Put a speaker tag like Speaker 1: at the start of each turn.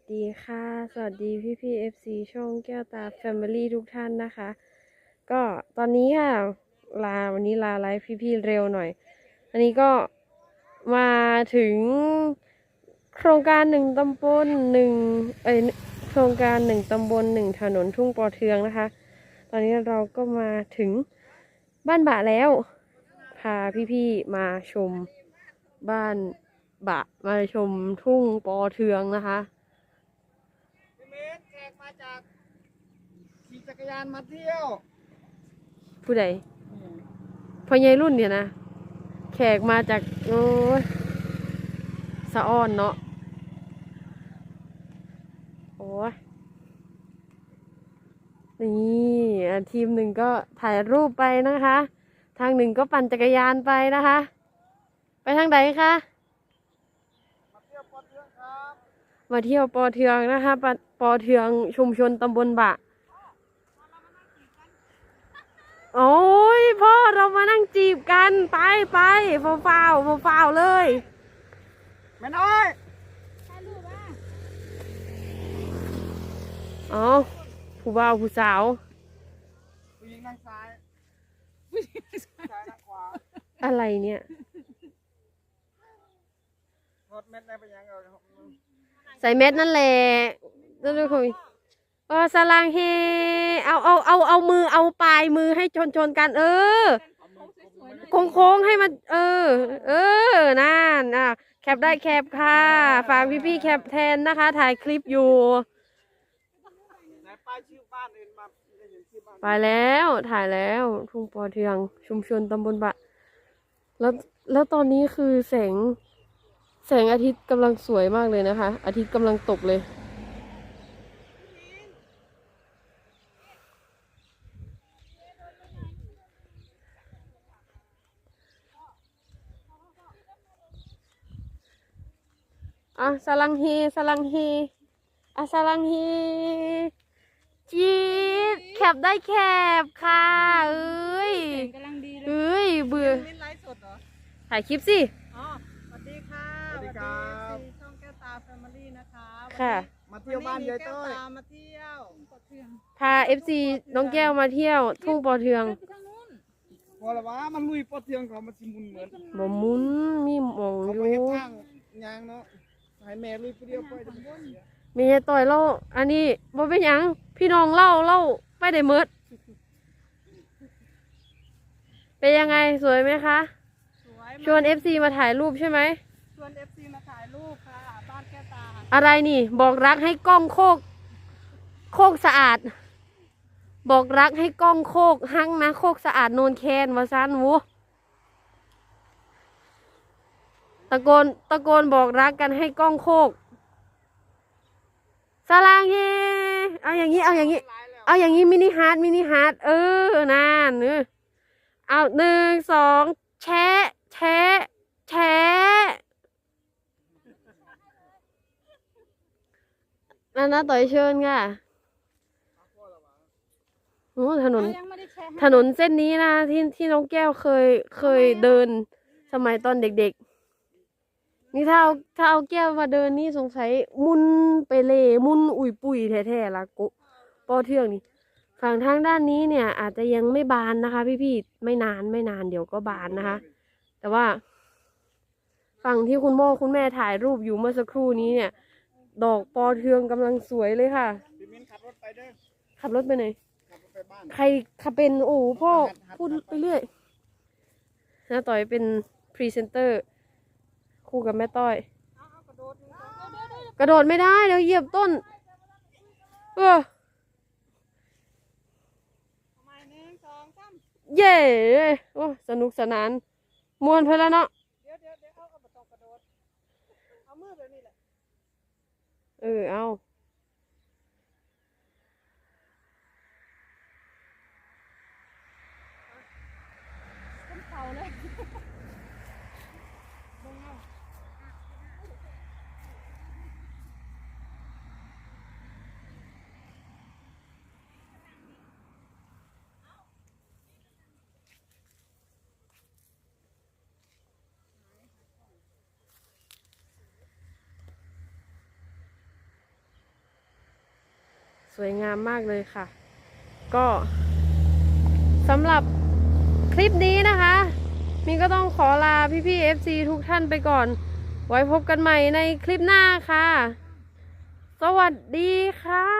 Speaker 1: สวัสดีพี่พี่เอฟซีช่องแก้วตาแฟมิลี่ทุกท่านนะคะ ก็ตอนนี้ค่ะ ลาวันนี้ลาไลฟ์พี่พี่เร็วหน่อย อันนี้ก็มาถึงโครงการหนึ่งตำบลหนึ่งเอ้ยโครงการหนึ่งตำบลหนึ่งถนนทุ่งปอเทืองนะคะ ตอนนี้เราก็มาถึงบ้านบะแล้ว พาพี่พี่มาชมบ้านบะมาชมทุ่งปอเทืองนะคะ
Speaker 2: พี่เมธแขกมาจากขี่ จักรยานมาเที่ยว
Speaker 1: ผู้ใดพ่อใหญ่รุ่นเนี่ยนะแขกมาจากโอ้ยสะอ้อนเนาะโอ้ยนี่อะทีมหนึ่งก็ถ่ายรูปไปนะคะ ทางหนึ่งก็ปั่นจักรยานไปนะคะ ไปทางไหนคะ
Speaker 2: มาเที่ยวปอเทืองครับ
Speaker 1: มาเที่ยวปอเทืองนะคะปะปอเทืองชุมชนตำบลบะ โอ้ยพ่อเรามานั่งจีบกันไปไปเฝ้าเฝ้าเฝ้าเฝ้าๆเลย
Speaker 2: แม่น้อย
Speaker 1: อ๋อผู้บ่าวผู้สาว
Speaker 2: ผู้หญิงนั่งซ้ายซ้ายนั่งขวา
Speaker 1: อะไรเนี่ย
Speaker 2: ทอดเม็ดได้ไปยังเอา
Speaker 1: ใส่เม็ดนั่นแหละดูดูคุยเอ อสลังเฮเอาเอาเอาเอามือเอาปลายมือให้ชนชนกัน เออโค้งโค้งๆให้มัน เออ เออนั่นอะแคปได้แคปค่ะฝากพี่พี่ๆแคปแทนนะคะ ถ่ายคลิปอยู่
Speaker 2: ไหนป้ายชื่อบ้านอื่นมาได้เห็นชื่อบ้าน
Speaker 1: ไปแล้วถ่ายแล้วทุ่งปอเทือง ชุมชนตำบลบะ แล้วแล้วตอนนี้คือแสง แสงอาทิตย์กำลังสวยมากเลยนะคะ อาทิตย์กำลังตกเลย อะสลังเฮสลังเฮอะสลังเฮจีดแคบได้แคบค่ะเอ้ย
Speaker 3: กำลังดีเลย
Speaker 1: เอ้ยเบื่อ
Speaker 3: เล่นไลฟ์สดเหรอ
Speaker 1: ถ่ายคลิปสิ
Speaker 3: อ๋อสวัสดีค่ะ
Speaker 2: สวัสดีครับ
Speaker 3: สวัสดีช่องแก้วตาแฟมิลี่นะคะ
Speaker 1: ค่ะ
Speaker 2: มาเที่ยวบ้านยาย
Speaker 3: แก้
Speaker 2: ต้
Speaker 3: ว
Speaker 2: อย
Speaker 3: ตามาเที่ยวปอเทือง
Speaker 1: พาเอฟซีน้องแก้วมาเที่ยวทุ่งปอเทือง
Speaker 3: ไปทางนู้น
Speaker 2: พอละวะมันลุยปอเทืองเขามาสิมุนเหมือน
Speaker 1: บ่หมุนมีหมอง
Speaker 2: เขา
Speaker 1: อ
Speaker 2: ไป
Speaker 1: ยู่
Speaker 2: เฮ็ดทางยางเนาะ ให้แม่ลุยผู้เดียวไปจะเป็นเสีย
Speaker 1: มีเฮต่อยเล่าอันนี้บ่เป็นหยังพี่น้องเล่าเล่าไปได้เมิดเป็นยังไงสวยไหมคะ
Speaker 3: สวย
Speaker 1: ชวนเอฟซีมาถ่ายรูปใช่ไหม
Speaker 3: ชวนเอฟซีมาถ่ายรูปค่ะบ้านแก้วตา
Speaker 1: อะไรนี่ บอกรักให้กล้องโคก โคกสะอาด บอกรักให้กล้องโคกหั่งนะโคกสะอาดโนนแคนวาซันวู ตะโกนตะโกนบอกรักกันให้กล้องโคกสลางเฮเอาอย่างนี้เอาอย่างนี้
Speaker 2: หลายแล้ว
Speaker 1: เอาอย่างนี้มินิฮาร์ดมินิฮาร์ดเออนั่นเออเอาหนึ่งสองแชะแชะแชะนั่นนะต่อยเชิญค่ะโอ้ถนน
Speaker 3: เอายังไม่ได้แชร์ให้
Speaker 1: ถนนเส้นนี้นะที่ที่น้องแก้วเคยเคยเดินสมัยตอนเด็กๆ นี่ถ้าเอาถ้าเอาแก้วมาเดินนี่สงสัยมุนไปเลมุนอุยปุยแท้ๆละโกปอเทืองนี่ฝั่งทางด้านนี้เนี่ย อาจจะยังไม่บานนะคะ พี่ๆไม่นานไม่นานเดี๋ยวก็บานนะคะ แต่ว่า ฝั่งที่คุณพ่อคุณแม่ถ่ายรูปอยู่เมื่อสักครู่นี้เนี่ย ดอกปอเทืองกำลังสวยเลยค่ะ
Speaker 2: พี่มิ้นขับรถไปเด้อ
Speaker 1: ขับรถไปไหน
Speaker 2: ขับรถไปบ้าน
Speaker 1: ใครขับเป็นโอ้โหพ่อพูดไปเรื่อยน้าต่อยเป็นพรีเซนเตอร์ คู่กับแม่ต้อย
Speaker 3: เอาเอากระโดดหนึ่งสองเดี๋ยวเดี๋ยวเดี๋ยว
Speaker 1: กระโดดไม่ได้เดี๋ยวเหยียบต้น เออ
Speaker 3: ทำไมหนึ่งสองสาม
Speaker 1: เย่โอ้สนุกสนานมวนเพนแล้วเนาะ
Speaker 3: เดี๋ยวเดี๋ยวเดี๋ยวเอาเอาประตองกระโดดเอามือแบบนี้แหละ
Speaker 1: เออเอา
Speaker 3: ขึ้นเขาเลย
Speaker 1: วยงามมากเลยค่ะ ก็สำหรับคลิปนี้นะคะ มีก็ต้องขอลาพี่ๆ FC ทุกท่านไปก่อน ไว้พบกันใหม่ในคลิปหน้าค่ะ สวัสดีค่ะ